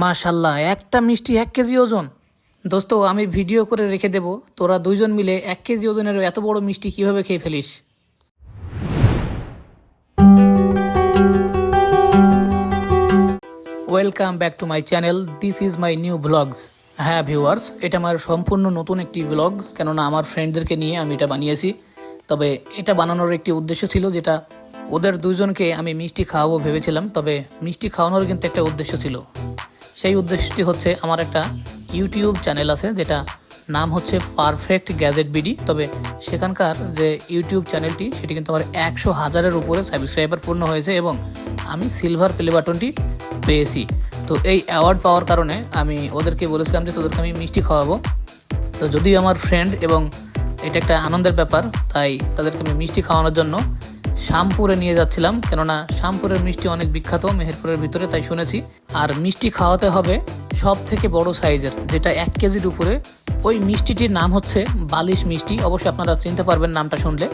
মাশাল্লাহ, একটা মিষ্টি এক কেজি ওজন। দোস্ত, আমি ভিডিও করে রেখে দেব, তোরা দুইজন মিলে এক কেজি ওজনের এত বড় মিষ্টি কীভাবে খেয়ে ফেলিস? Welcome back to my channel this is my new blogs হ্যাঁ ভিউয়ার্স এটা আমার সম্পূর্ণ নতুন একটি ব্লগ কেননা আমার ফ্রেন্ডদেরকে নিয়ে আমি এটা বানিয়েছি। তবে এটা বানানোর একটি উদ্দেশ্য ছিল যেটা ওদের দুজনকে আমি মিষ্টি খাওয়াবো ভেবেছিলাম, তবে মিষ্টি খাওয়ানোর কিন্তু একটা উদ্দেশ্য ছিল। সেই উদ্দেশ্যটি হচ্ছে আমার একটা ইউটিউব চ্যানেল আছে, যেটা নাম হচ্ছে পারফেক্ট গ্যাজেট বিডি। তবে সেখানকার যে ইউটিউব চ্যানেলটি, সেটি কিন্তু আমার একশো হাজারের উপরে সাবস্ক্রাইবার পূর্ণ হয়েছে এবং আমি সিলভার প্লে বাটনটি পেয়েছি। তো এই অ্যাওয়ার্ড পাওয়ার কারণে আমি ওদেরকে বলেছিলাম যে, তোদেরকে আমি মিষ্টি খাওয়াবো। তো যদিও আমার ফ্রেন্ড এবং এটা একটা আনন্দের ব্যাপার, তাই তাদেরকে আমি মিষ্টি খাওয়ানোর জন্য শ্যামপুরে নিয়ে যাচ্ছিলাম, কেননা শ্যামপুরের মিষ্টি অনেক বিখ্যাত মেহেরপুরের ভিতরে, তাই শুনেছি। আর মিষ্টি খাওয়াতে হবে সব থেকে বড় সাইজের, যেটা এক কেজির উপরে। ওই মিষ্টিটির নাম হচ্ছে বালিশ মিষ্টি, অবশ্যই আপনারা চিনতে পারবেন নামটা শুনলে।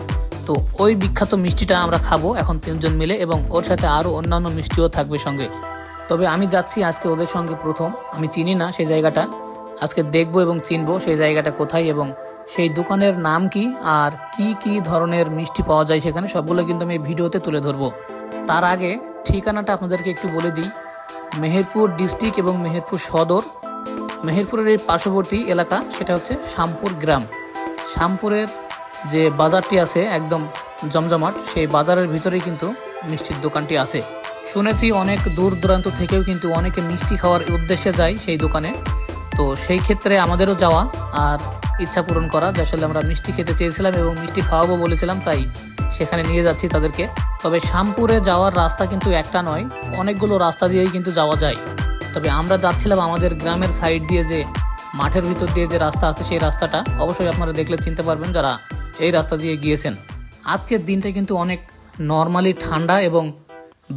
তো ওই বিখ্যাত মিষ্টিটা আমরা খাব এখন তিনজন মিলে, এবং ওর সাথে আরও অন্যান্য মিষ্টিও থাকবে সঙ্গে। তবে আমি যাচ্ছি আজকে ওদের সঙ্গে প্রথম। আমি চিনি না সেই জায়গাটা। আজকে দেখব এবং চিনবো সেই জায়গাটা কোথায়, এবং সেই দোকানের নাম কি আর কি কি ধরনের মিষ্টি পাওয়া যায় সেখানে সবগুলো কিন্তু আমি ভিডিওতে তুলে ধরবো। তার আগে ঠিকানাটা আপনাদেরকে একটু বলে দিই। মেহেরপুর ডিস্ট্রিক্ট এবং মেহেরপুর সদর। মেহেরপুরের এই পার্শ্ববর্তী এলাকা, সেটা হচ্ছে শ্যামপুর গ্রাম। শ্যামপুরের যে বাজারটি আছে একদম জমজমাট, সেই বাজারের ভিতরেই কিন্তু মিষ্টির দোকানটি আছে। শুনেছি অনেক দূর দূরান্ত থেকেও কিন্তু অনেকে মিষ্টি খাওয়ার উদ্দেশ্যে যায় সেই দোকানে। তো সেই ক্ষেত্রে আমাদেরও যাওয়া আর ইচ্ছা পূরণ করা, যে আসলে আমরা মিষ্টি খেতে চেয়েছিলাম এবং মিষ্টি খাওয়াবো বলেছিলাম, তাই সেখানে নিয়ে যাচ্ছি তাদেরকে। তবে শ্যামপুরে যাওয়ার রাস্তা কিন্তু একটা নয়, অনেকগুলো রাস্তা দিয়েই কিন্তু যাওয়া যায়। তবে আমরা যাচ্ছিলাম আমাদের গ্রামের সাইড দিয়ে যে মাঠের ভিতর দিয়ে যে রাস্তা আছে, সেই রাস্তাটা। অবশ্যই আপনারা দেখলে চিনতে পারবেন যারা এই রাস্তা দিয়ে গিয়েছেন। আজকের দিনটা কিন্তু অনেক নর্মালি ঠান্ডা এবং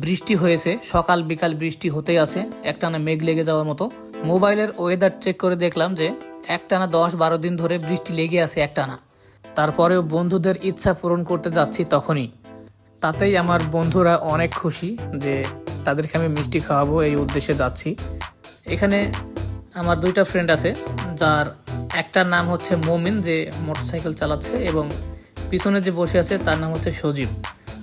বৃষ্টি হয়েছে। সকাল বিকাল বৃষ্টি হতেই আছে, একটানা মেঘ লেগে যাওয়ার মতো। মোবাইলের ওয়েদার চেক করে দেখলাম যে একটানা দশ বারো দিন ধরে বৃষ্টি লেগে আছে একটানা। তারপরেও বন্ধুদের ইচ্ছা পূরণ করতে যাচ্ছি তখনই। তাতেই আমার বন্ধুরা অনেক খুশি যে তাদেরকে আমি মিষ্টি খাওয়াবো এই উদ্দেশ্যে যাচ্ছি। এখানে আমার দুইটা ফ্রেন্ড আছে, যার একটার নাম হচ্ছে মোমিন যে মোটরসাইকেল চালাচ্ছে এবং পিছনে যে বসে আছে তার নাম হচ্ছে সজীব।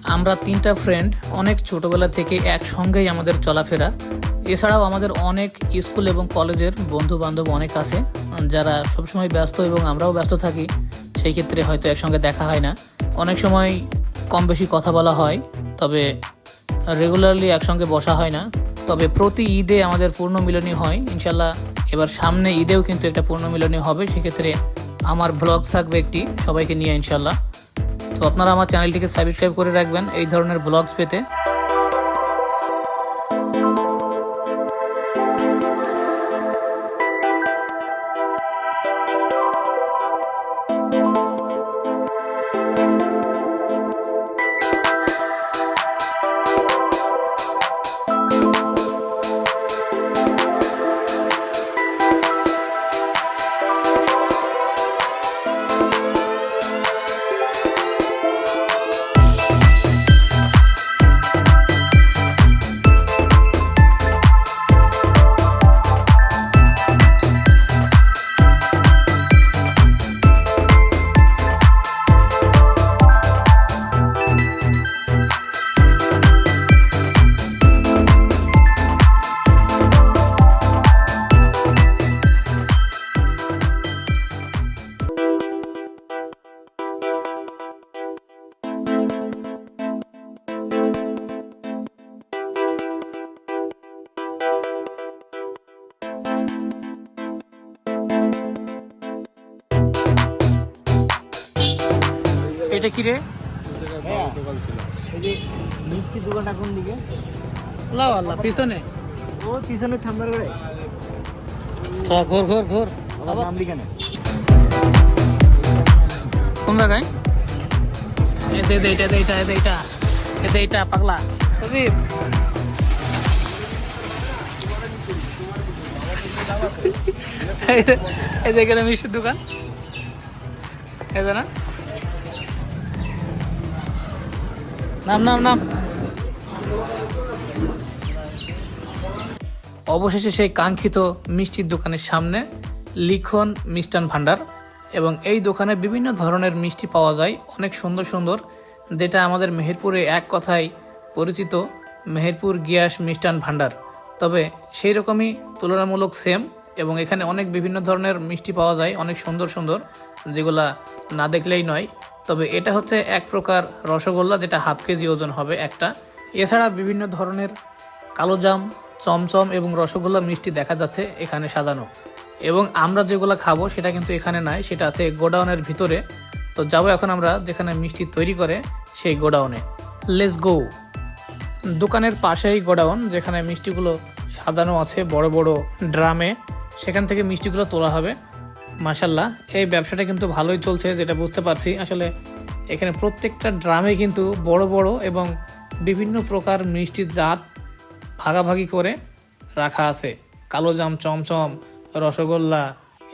আমরা তিনটা ফ্রেন্ড অনেক ছোটোবেলা থেকে একসঙ্গেই আমাদের চলাফেরা এছাড়াও আমাদের অনেক স্কুল এবং কলেজের বন্ধু বান্ধব অনেক আছে, যারা সবসময় ব্যস্ত এবং আমরাও ব্যস্ত থাকি, সেই ক্ষেত্রে হয়তো একসঙ্গে দেখা হয় না। অনেক সময় কম বেশি কথা বলা হয়, তবে রেগুলারলি একসঙ্গে বসা হয় না। তবে প্রতি ঈদে আমাদের পূর্ণ মিলনী হয় ইনশাল্লাহ এবার সামনে ঈদেও কিন্তু একটা পূর্ণ মিলনী হবে, সেক্ষেত্রে আমার ব্লগস থাকবে একটি, সবাইকে নিয়ে ইনশাল্লাহ তো আপনারা আমার চ্যানেলটিকে সাবস্ক্রাইব করে রাখবেন, এই ধরনের ব্লগস পেতে। এটা কি রে? এই যে মিষ্টি দোকানটা কোন দিকে আল্লাহ আল্লাহ পিছনে। ও পিছনে থাম্বার করে চ ঘোর ঘোর ঘোর। আমার নাম লিখানে কোন জায়গায়? এতে এতে এটা এটা এতে এটা। এতে এটা পাগলা। সজীব। এই যে- এখানে মিষ্টির দোকান। এই না? নাম নাম নাম। অবশেষে সেই কাঙ্ক্ষিত মিষ্টির দোকানের সামনে লিখন মিষ্টান ভাণ্ডার এবং এই দোকানে বিভিন্ন ধরনের মিষ্টি পাওয়া যায়, অনেক সুন্দর সুন্দর, যেটা আমাদের মেহেরপুরে এক কথায় পরিচিত মেহেরপুর গিয়াস মিষ্টান ভাণ্ডার তবে সেই রকমই তুলনামূলক সেম এবং এখানে অনেক বিভিন্ন ধরনের মিষ্টি পাওয়া যায়, অনেক সুন্দর সুন্দর, যেগুলা না দেখলেই নয়। তবে এটা হচ্ছে এক প্রকার রসগোল্লা, যেটা হাফ কেজি ওজন হবে একটা। এছাড়া বিভিন্ন ধরনের কালোজাম চমচম এবং রসগোল্লা মিষ্টি দেখা যাচ্ছে এখানে সাজানো। এবং আমরা যেগুলো খাব সেটা কিন্তু এখানে নাই, সেটা আছে গোডাউনের ভিতরে। তো যাব এখন আমরা যেখানে মিষ্টি তৈরি করে, সেই গোডাউনে। লেস গো দোকানের পাশেই গোডাউন, যেখানে মিষ্টিগুলো সাজানো আছে বড় বড় ড্রামে। সেখান থেকে মিষ্টিগুলো তোলা হবে। মাসাল্লাহ এই ব্যবসাটা কিন্তু ভালোই চলছে, যেটা বুঝতে পারছি। আসলে এখানে প্রত্যেকটা ড্রামে কিন্তু বড় বড় এবং বিভিন্ন প্রকার মিষ্টির জাত ভাগাভাগি করে রাখা আছে। কালোজাম চমচম, রসগোল্লা,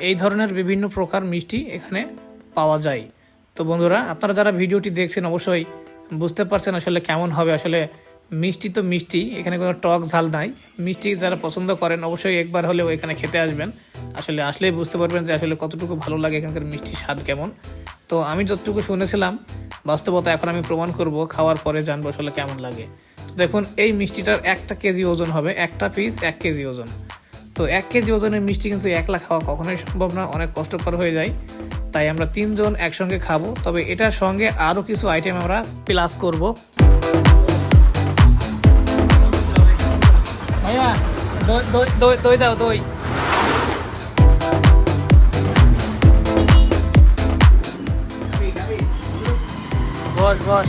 এই ধরনের বিভিন্ন প্রকার মিষ্টি এখানে পাওয়া যায়। তো বন্ধুরা, আপনারা যারা ভিডিওটি দেখছেন, অবশ্যই বুঝতে পারছেন আসলে কেমন হবে। আসলে মিষ্টি তো মিষ্টি, এখানে কোনো টক ঝাল নাই। মিষ্টি যারা পছন্দ করেন, অবশ্যই একবার হলেও এখানে খেতে আসবেন। আসলে আসলেই বুঝতে পারবেন যে আসলে কতটুকু ভালো লাগে এখানকার মিষ্টির স্বাদ কেমন। তো আমি যতটুকু শুনেছিলাম, বাস্তবতা এখন আমি প্রমাণ করব, খাওয়ার পরে জানব আসলে কেমন লাগে। দেখুন, এই মিষ্টিটার একটা কেজি ওজন হবে, একটা পিস এক কেজি ওজন। তো এক কেজি ওজনের মিষ্টি কিন্তু একলা খাওয়া কখনোই সম্ভব না, অনেক কষ্টকর হয়ে যায়। তাই আমরা তিনজন একসঙ্গে খাব। তবে এটার সঙ্গে আরও কিছু আইটেম আমরা প্লাস করব। ভাইয়া দই দই দই দই দাও দই বস বস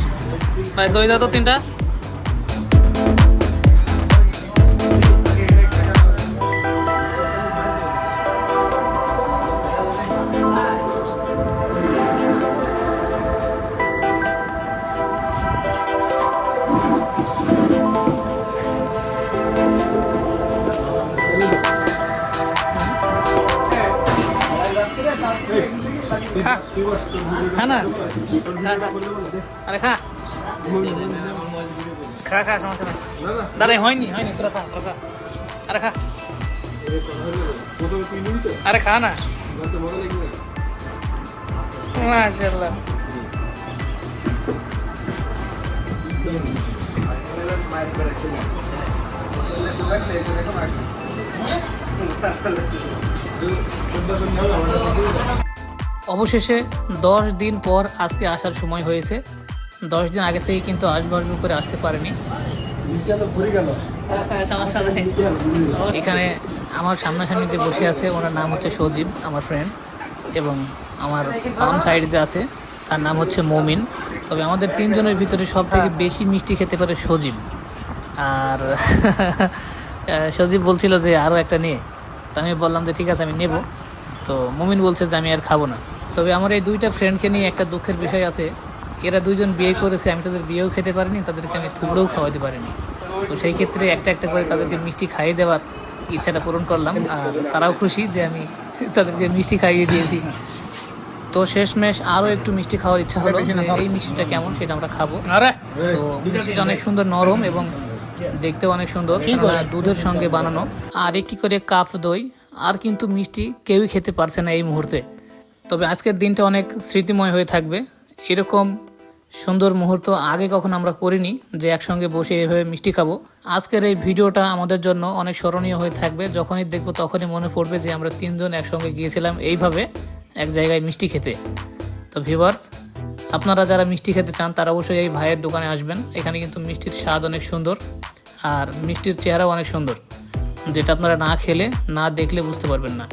ভাই দই দাও তো তিনটা খা আরে খা। খা খা, সমস্যা হয়নি হয়নি, তোরা খা আরে খা। আরে খা না। মাশাল্লাহ অবশেষে দশ দিন পর আজকে আসার সময় হয়েছে। দশ দিন আগে থেকে কিন্তু আসব আসব করে আসতে পারেনি। এখানে আমার সামনাসামনি যে বসে আছে ওনার নাম হচ্ছে সজীব আমার ফ্রেন্ড এবং আমার বাম সাইডে যে আছে তার নাম হচ্ছে মমিন। তবে আমাদের তিনজনের ভিতরে সব থেকে বেশি মিষ্টি খেতে পারে সজীব। আর সজীব বলছিল যে আরও একটা নিয়ে। তো আমি বললাম যে ঠিক আছে আমি নেব। তো মমিন বলছে যে আমি আর খাব না। তবে আমার এই দুইটা ফ্রেন্ডকে নিয়ে একটা দুঃখের বিষয় আছে। এরা দুজন বিয়ে করেছে আমি তাদের বিয়েও খেতে পারিনি তাদেরকে আমি থুবড়েও খাওয়াতে পারিনি। তো সেই ক্ষেত্রে একটা একটা করে তাদেরকে মিষ্টি খাইয়ে দেওয়ার ইচ্ছাটা পূরণ করলাম আর তারাও খুশি যে আমি তাদেরকে মিষ্টি খাইয়ে দিয়েছি। তো শেষমেশ আরও একটু মিষ্টি খাওয়ার ইচ্ছা হলো এই মিষ্টিটা কেমন সেটা আমরা খাব। তো মিষ্টিটা অনেক সুন্দর নরম এবং দেখতেও অনেক সুন্দর দুধের সঙ্গে বানানো। আর একটি করে কাপ দই আর কিন্তু মিষ্টি কেউই খেতে পারছে না এই মুহূর্তে। তবে আজকের দিনটা অনেক স্মৃতিময় হয়ে থাকবে। এরকম সুন্দর মুহূর্ত আগে কখন আমরা করিনি যে একসঙ্গে বসে এভাবে মিষ্টি খাব। আজকের এই ভিডিওটা আমাদের জন্য অনেক স্মরণীয় হয়ে থাকবে। যখনই দেখব তখনই মনে পড়বে যে আমরা তিনজন একসঙ্গে গিয়েছিলাম এইভাবে এক জায়গায় মিষ্টি খেতে। তো ভিভার্স আপনারা যারা মিষ্টি খেতে চান, তারা অবশ্যই এই ভাইয়ের দোকানে আসবেন। এখানে কিন্তু মিষ্টির স্বাদ অনেক সুন্দর আর মিষ্টির চেহারাও অনেক সুন্দর। যেটা আপনারা না খেলে, না দেখলে বুঝতে পারবেন না।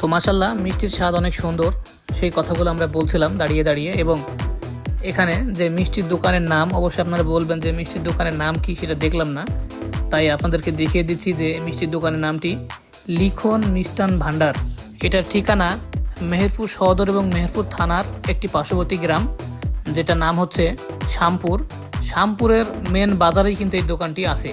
তো মাসাল্লাহ মিষ্টির স্বাদ অনেক সুন্দর। সেই কথাগুলো আমরা বলছিলাম দাঁড়িয়ে দাঁড়িয়ে এবং এখানে যে মিষ্টির দোকানের নাম, অবশ্যই আপনারা বলবেন যে মিষ্টির দোকানের নাম কি সেটা দেখলাম না। তাই আপনাদেরকে দেখিয়ে দিচ্ছি যে মিষ্টির দোকানের নামটি লিখন মিষ্টান ভাণ্ডার এটার ঠিকানা মেহেরপুর সদর এবং মেহেরপুর থানার একটি পার্শ্ববর্তী গ্রাম যেটা নাম হচ্ছে শ্যামপুর। শ্যামপুরের মেন বাজারেই কিন্তু এই দোকানটি আছে।